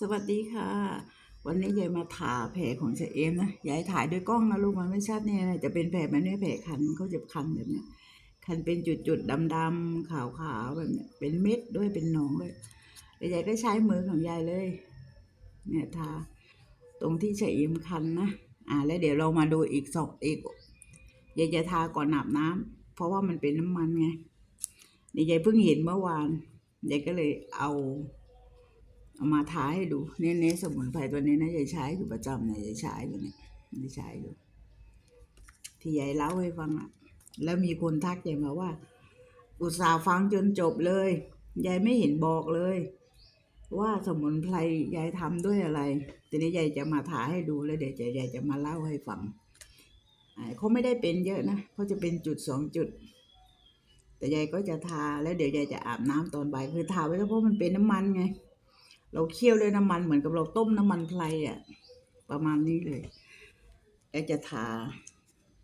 สวัสดีค่ะ วันนี้ยายมาถ่าแผลของเฉเอมนะยายถ่ายด้วยกล้องนะลูกมันไม่ชัดเนี่ยจะเป็นแผลแบบนี้แผลคันเขาจะคันแบบเนี้ยคันเป็นจุดๆดำๆขาวๆแบบเนี้ยเป็นเม็ดด้วยเป็นหนองด้วยแล้วยายก็ใช้มือของยายเลย เนี่ยทาตรงที่เฉเอมคันนะอ่าแล้วเดี๋ยวเรามาดูอีกสองอีกยายจะทาก่อนอาบน้ำเพราะว่ามันเป็นน้ำมันไงนี่ยายเพิ่งเห็นเมื่อวานยายก็เลยเอา เอามาทาให้ดูเนี่ยเนี่ยสมุนไพรตัวนี้นะยายใช้อยู่ประจำนี่ยายใช้อยู่เนี่ยยายใช้อยู่ ที่ยายเล่าให้ฟังอะแล้วมีคนทักยายมาว่า อุตส่าห์ฟังจนจบเลยยายไม่เห็นบอกเลย ว่าสมุนไพรยายทำด้วยอะไรทีนี้ยายจะมาทาให้ดูแล้วเดี๋ยวยายจะมาเล่าให้ฟังเขาไม่ได้เป็นเยอะนะเขาจะเป็นจุดสองจุด แต่ยายก็จะทาแล้วเดี๋ยวยายจะอาบน้ำตอนบ่ายคือทาไว้ก็เพราะมันเป็นน้ำมันไง เราเคี่ยวด้วยน้ำมันเหมือนกับเราต้มน้ำมันไพรอะ ประมาณนี้เลยแกจะทา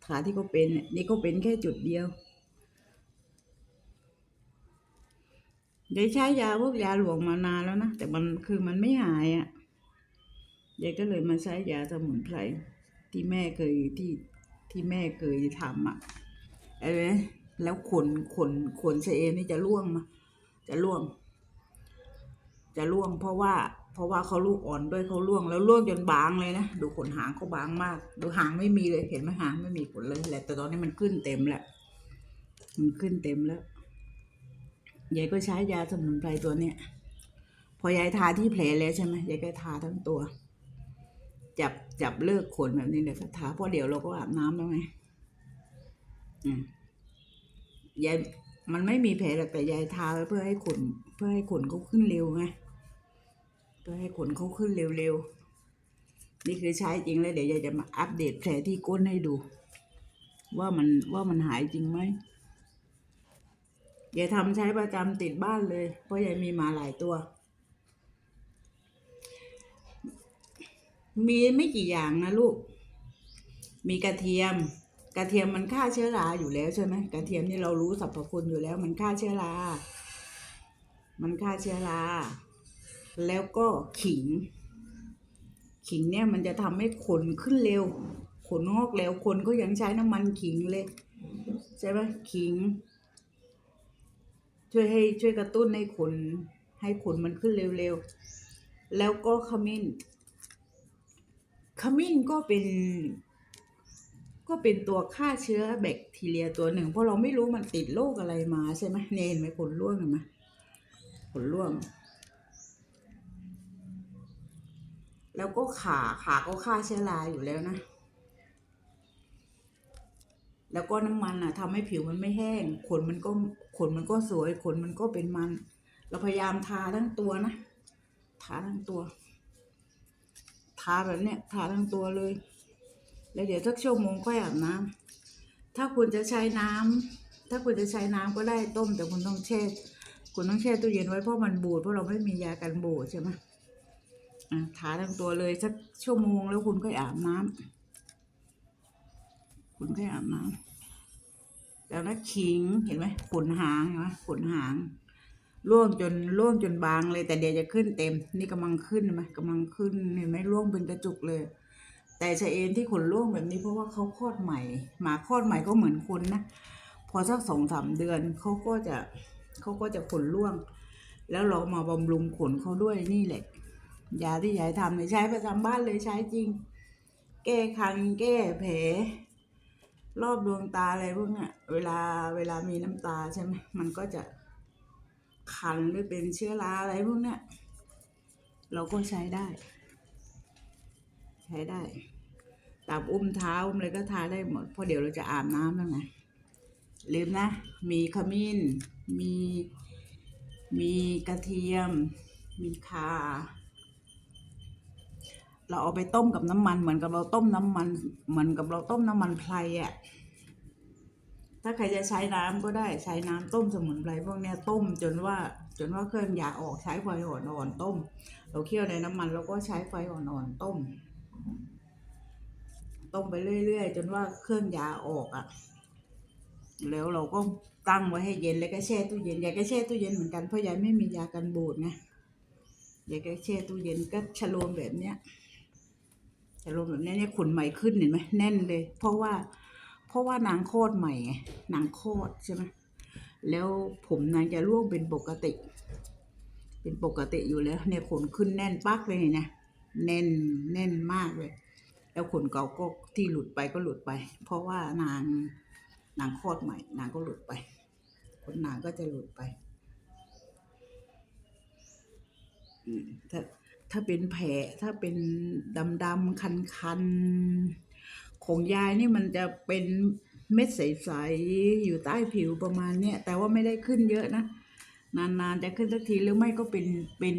ทาที่เขาเป็นนี่ก็เป็นแค่จุดเดียวเดี๋ยวใช้ยาพวกยาหลวงมานานแล้วนะ แต่มันคือมันไม่หายอะยายก็เลยมาใช้ยาสมุนไพรที่แม่เคยที่ที่แม่เคยทำอะเอ้ยแล้วขนขนขนเชเอนี่จะร่วงมาจะร่วง จะร่วงเพราะว่าเพราะว่าเขาลูกอ่อนด้วยเขาร่วงแล้วร่วงจนบางเลยนะ ดูขนหางเขาบางมาก ดูหางไม่มีเลยเห็นไหมหางไม่มีขนเลยแหละแต่ตอนนี้มันขึ้นเต็มแล้วมันขึ้นเต็มแล้วยายก็ใช้ยาสมุนไพรตัวเนี้ยพอยายทาที่แผลแล้วใช่ไหมยายก็ทาทั้งตัว จับจับเลิกขนแบบนี้เลยก็ทาเพราะเดี๋ยวเราก็อาบน้ำแล้วไงอืมยาย มันไม่มีแผลหรอกแต่ยายทาเพื่อให้ขนเพื่อให้ขนเขาขึ้นเร็วไงเพื่อให้ขนเขาขึ้นเร็วๆนี่คือใช้จริงแล้วเดี๋ยวยายจะมาอัปเดตแผลที่ก้นให้ดู ว่ามันว่ามันหายจริงไหมยายทำใช้ประจำติดบ้านเลย เพราะยายมีมาหลายตัว มีไม่กี่อย่างนะลูก มีกระเทียม กระเทียมมันฆ่าเชื้อราอยู่แล้วใช่ไหมกระเทียมนี่เรารู้สรรพคุณอยู่แล้ว มันฆ่าเชื้อรา มันฆ่าเชื้อรา แล้วก็ขิง ขิงเนี่ยมันจะทำให้ขนขึ้นเร็ว ขนงอกเร็วคนก็ยังใช้น้ำมันขิงเลยใช่ไหมขิง ช่วยให้ช่วยกระตุ้นให้ขนให้ขนมันขึ้นเร็วๆ แล้วก็ขมิ้น ขมิ้นก็เป็น ก็เป็นตัวฆ่าเชื้อแบคทีเรียตัวหนึ่ง เพราะเราไม่รู้มันติดโรคอะไรมาใช่ไหมเนียนไหมขนร่วงเห็นไหมขนร่วง แล้วก็ขาขาก็ฆ่าเชื้อราอยู่แล้วนะ แล้วก็น้ำมันอะทำให้ผิวมันไม่แห้ง ขนมันก็ขนมันก็สวย ขนมันก็เป็นมัน เราพยายามทาทั้งตัวนะ ทาทั้งตัว ทาแบบเนี้ย ทาทั้งตัวเลย แล้วเดี๋ยวสักชั่วโมงค่อยอาบน้ำถ้าคุณจะใช้น้ำถ้าคุณจะใช้น้ำก็ได้ต้ม แต่คุณต้องแช่คุณต้องแช่ตู้เย็นไว้เพราะมันบูดเพราะเราไม่มียากันบูดใช่ไหมอะทาทั้งตัวเลยสักชั่วโมงแล้วคุณค่อยอาบน้ำคุณค่อยอาบน้ำแล้วนะขิงเห็นไหมขนหางเห็นไหมขนหางร่วงจนร่วงจนบางเลยแต่เดี๋ยวจะขึ้นเต็ม นี่กำลังขึ้นไหมกำลังขึ้นเห็นไหมร่วงเป็นกระจุกเลย แต่ชะเอมที่ขนร่วงแบบนี้เพราะว่าเขาคลอดใหม่ หมาคลอดใหม่ก็เหมือนคนนะ พอสักสองสามเดือนเขาก็จะเขาก็จะขนร่วง แล้วเรามาบำรุงขนเขาด้วยนี่แหละ ยาที่ยายทำเนี่ยใช้ประจำบ้านเลยใช้จริง แก้คันแก้แผล รอบดวงตาอะไรพวกเนี้ยเวลาเวลามีน้ำตาใช่ไหมมันก็จะคันหรือเป็นเชื้อราอะไรพวกเนี้ยเราก็ใช้ได้ ช้ได้ตับอุ้มเท้าอุ้มอะไรก็ทาได้หมดเพราะเดี๋ยวเราจะอาบน้ำแล้วไงลืมนะ มีขมิ้น มี มีกระเทียม มีข่า เราเอาไปต้มกับน้ำมัน เหมือนกับเราต้มน้ำมัน เหมือนกับเราต้มน้ำมันไพรอะ ถ้าใครจะใช้น้ำก็ได้ใช้น้ำต้มสมุนไพรพวกเนี้ยต้มจนว่าจนว่าเครื่องยาออกใช้ไฟอ่อนๆต้ม เราเคี่ยวในน้ำมันเราก็ใช้ไฟอ่อนๆต้ม ต้มไปเรื่อยๆ จนว่าเครื่องยาออกอะ แล้วเราก็ตั้งไว้ให้เย็นแล้วก็แช่ตู้เย็นยายก็แช่ตู้เย็นเหมือนกันเพราะยายไม่มียากันบูดไงยายก็แช่ตู้เย็นก็ชะโลมแบบเนี้ยชะโลมแบบเนี้ยเนี่ยขนใหม่ขึ้นเห็นไหมแน่นเลย เพราะว่า เพราะว่านางโคตรใหม่ไงนางโคตรใช่ไหมแล้วผมนางจะร่วงเป็นปกติ เป็นปกติอยู่แล้ว เนี่ยขนขึ้นแน่นปักเลยเนี่ยแน่นแน่นมากเลย แล้วขนเก่าก็ที่หลุดไปก็หลุดไป เพราะว่านางนางคลอดใหม่ นางก็หลุดไปขนนางก็จะหลุดไปถ้าถ้าเป็นแผลถ้าเป็นดำดำคันคันของยายนี่มันจะเป็นเม็ดใสๆอยู่ใต้ผิวประมาณเนี้ยแต่ว่าไม่ได้ขึ้นเยอะนะ นานๆจะขึ้นสักทีหรือไม่ก็เป็นเป็น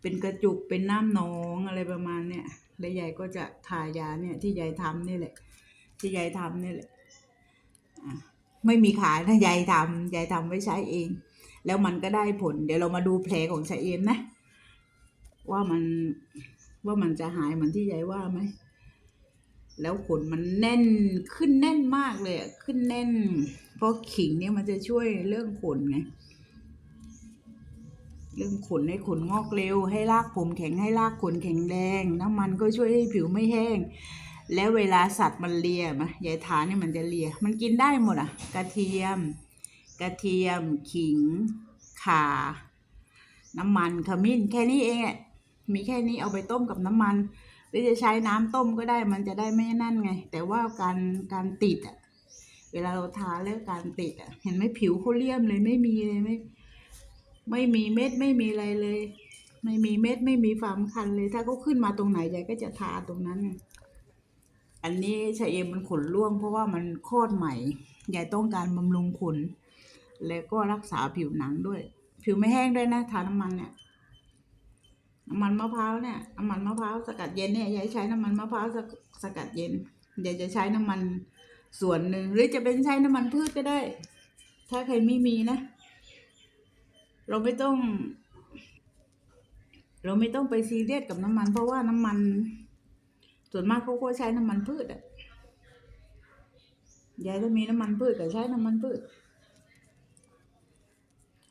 เป็นกระจุกเป็นน้ำหนองอะไรประมาณเนี้ย แล้วยายก็จะทายาเนี่ย ที่ยายทำนี่แหละ ที่ยายทำนี่แหละไม่มีขายนะยายทำยายทำไว้ใช้เอง แล้วมันก็ได้ผล เดี๋ยวเรามาดูแผลของชาเอมนะ ว่ามันว่ามันจะหายเหมือนที่ยายว่าไหมแล้วขนมันแน่นขึ้นแน่นมากเลยขึ้นแน่น เพราะขิงเนี่ยมันจะช่วยเรื่องขนไง เรื่องขนให้ขนงอกเร็ว ให้รากผมแข็งให้รากขนแข็งแรงน้ำมันก็ช่วยให้ผิวไม่แห้ง แล้วเวลาสัตว์มันเลียมะยายทาเนี่ยมันจะเลีย มันกินได้หมดอะ กระเทียม กระเทียมขิงข่า น้ำมันขมิ้นแค่นี้เองอะมีแค่นี้เอาไปต้มกับน้ำมัน หรือจะใช้น้ำต้มก็ได้มันจะได้ไม่นั่นไง แต่ว่าการการติดอะเวลาเราทาแล้วการติดอะเห็นไหมผิวเขาเลี่ยมเลยไม่มีเลยไม่ ไม่มีเม็ดไม่มีอะไรเลย ไม่มีเม็ดไม่มีความคันเลย ถ้าเขาขึ้นมาตรงไหนยายก็จะทาตรงนั้น อันนี้ชะเอมมันขนร่วง เพราะว่ามันคลอดใหม่ยายต้องการบำรุงขน แล้วก็รักษาผิวหนังด้วย ผิวไม่แห้งด้วยนะทาน้ำมันเนี่ยน้ำมันมะพร้าวเนี่ยน้ำมันมะพร้าวสกัดเย็นเนี่ยยายใช้น้ำมันมะพร้าวสสกัดเย็นยายจะใช้น้ำมันส่วนหนึ่งหรือจะเป็นใช้น้ำมันพืชก็ได้ ถ้าใครไม่มีนะ เราไม่ต้อง เราไม่ต้องไปซีเรียสกับน้ำมัน เพราะว่าน้ำมัน ส่วนมากเขาก็ใช้น้ำมันพืชอะยายถ้ามีน้ำมันพืชก็ใช้น้ำมันพืช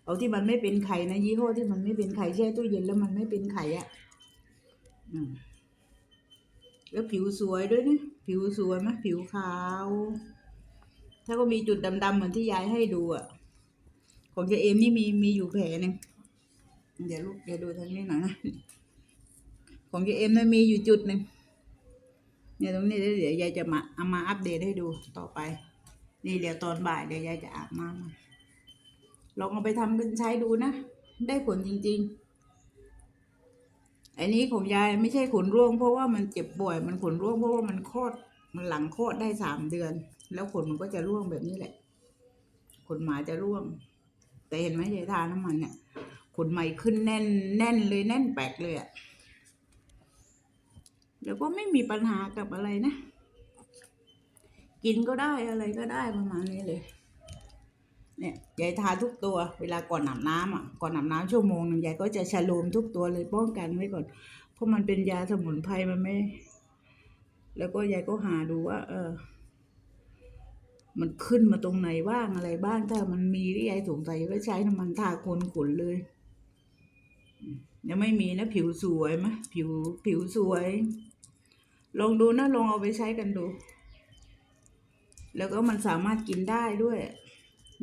เอาที่มันไม่เป็นไข่นะยี่ห้อที่มันไม่เป็นไข่แช่ตู้เย็นแล้วมันไม่เป็นไข่อะแล้วผิวสวยด้วยนะผิวสวยไหมผิวขาว ถ้าก็มีจุดดำๆเหมือนที่ยายให้ดูอะ ของเจเอมนี่มีมีอยู่แผลหนึ่งเดี๋ยวลูกเดี๋ยวดูทางนี้หน่อยนะของเจเอมนะมีอยู่จุดหนึ่งเนี่ยตรงนี้เดี๋ยวเดี๋ยวยายจะมาเอามาอัปเดตให้ดูต่อไป นี่เดี๋ยวตอนบ่ายเดี๋ยวยายจะอาบน้ำลองเอาไปทำกันใช้ดูนะ ได้ผลจริง ๆอันนี้ของยายไม่ใช่ขนร่วง เพราะว่ามันเจ็บป่วยมันขนร่วงเพราะว่ามันคลอดมันหลังคลอดได้สามเดือน แล้วขนมันก็จะร่วงแบบนี้แหละ ขนหมาจะร่วง แต่เห็นไหมยายทาน้ำมันเนี่ยขนใหม่ขึ้นแน่นแน่นเลยแน่นแปลกเลยอะ่ะแล้วก็ไม่มีปัญหากับอะไรนะ กินก็ได้อะไรก็ได้ประมาณนี้เลย เนี่ยยายทาทุกตัวเวลาก่อนอาบน้ำอะก่อนอาบน้ำชั่วโมงหนึ่งยายก็จะชะโลมทุกตัวเลยป้องกันไว้ก่อน เพราะมันเป็นยาสมุนไพรมันไม่ แล้วก็ยายก็หาดูว่า เออ มันขึ้นมาตรงไหนบ้างอะไรบ้างถ้ามันมีที่ยายสงสัยก็ใช้น้ำมันทาโคนขนเลยยังไม่มีนะผิวสวยไหมผิวผิวสวย ลองดูนะลองเอาไปใช้กันดู แล้วก็มันสามารถกินได้ด้วย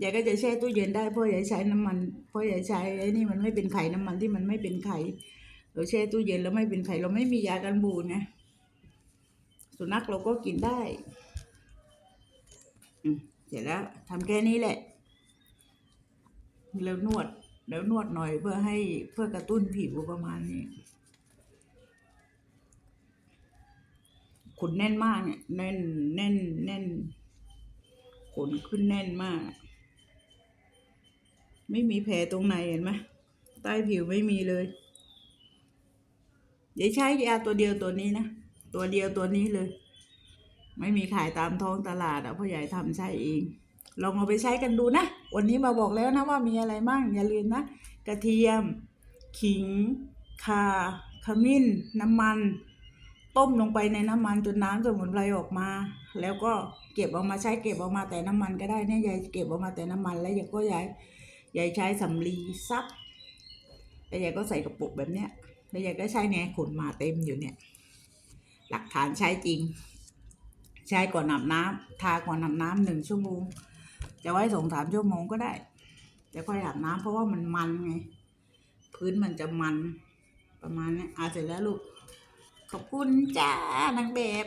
ยายก็จะแช่ตู้เย็นได้เพราะยายใช้น้ำมันเพราะยายใช้ไอ้นี่มันไม่เป็นไข่น้ำมันที่มันไม่เป็นไข่เราแช่ตู้เย็นแล้วไม่เป็นไข่เราไม่มียากันบูดไงสุนัขเราก็กินได้ เสร็จแล้วทำแค่นี้แหละ แล้วนวด แล้วนวดหน่อยเพื่อให้เพื่อกระตุ้นผิวประมาณนี้ขนแน่นมากเนี่ยแน่นแน่นแน่นขนขึ้นแน่นมาก ไม่มีแผลตรงไหนเห็นไหมใต้ผิวไม่มีเลย เดี๋ยวใช้ยาตัวเดียวตัวนี้นะ ตัวเดียวตัวนี้เลย ไม่มีขายตามท้องตลาดอะพ่อใหญ่ทำใช้เอง ลองเอาไปใช้กันดูนะ วันนี้มาบอกแล้วนะว่ามีอะไรบ้างอย่าลืมนะ กระเทียม ขิงข่าขมิ้น น้ำมัน ต้มลงไปในน้ำมันจนน้ำสมุนไพรออกมา แล้วก็เก็บออกมาใช้เก็บออกมาแต่น้ำมันก็ได้เนี่ยยายเก็บออกมาแต่น้ำมันแล้วยายก็ยายยายใช้สำลีซับแล้วยายก็ใส่กระปุกแบบเนี้ยแล้วยายก็ใช้เนี่ยขนมาเต็มอยู่เนี่ย หลักฐานใช้จริง ใช้ก่อนอาบน้ำทาก่อนอาบน้ำหนึ่งชั่วโมง จะไว้สองสามชั่วโมงก็ได้จะค่อยอาบน้ำเพราะว่ามันมันไง พื้นมันจะมัน ประมาณนี้อาเสร็จแล้วลูก ขอบคุณจ้านางแบบ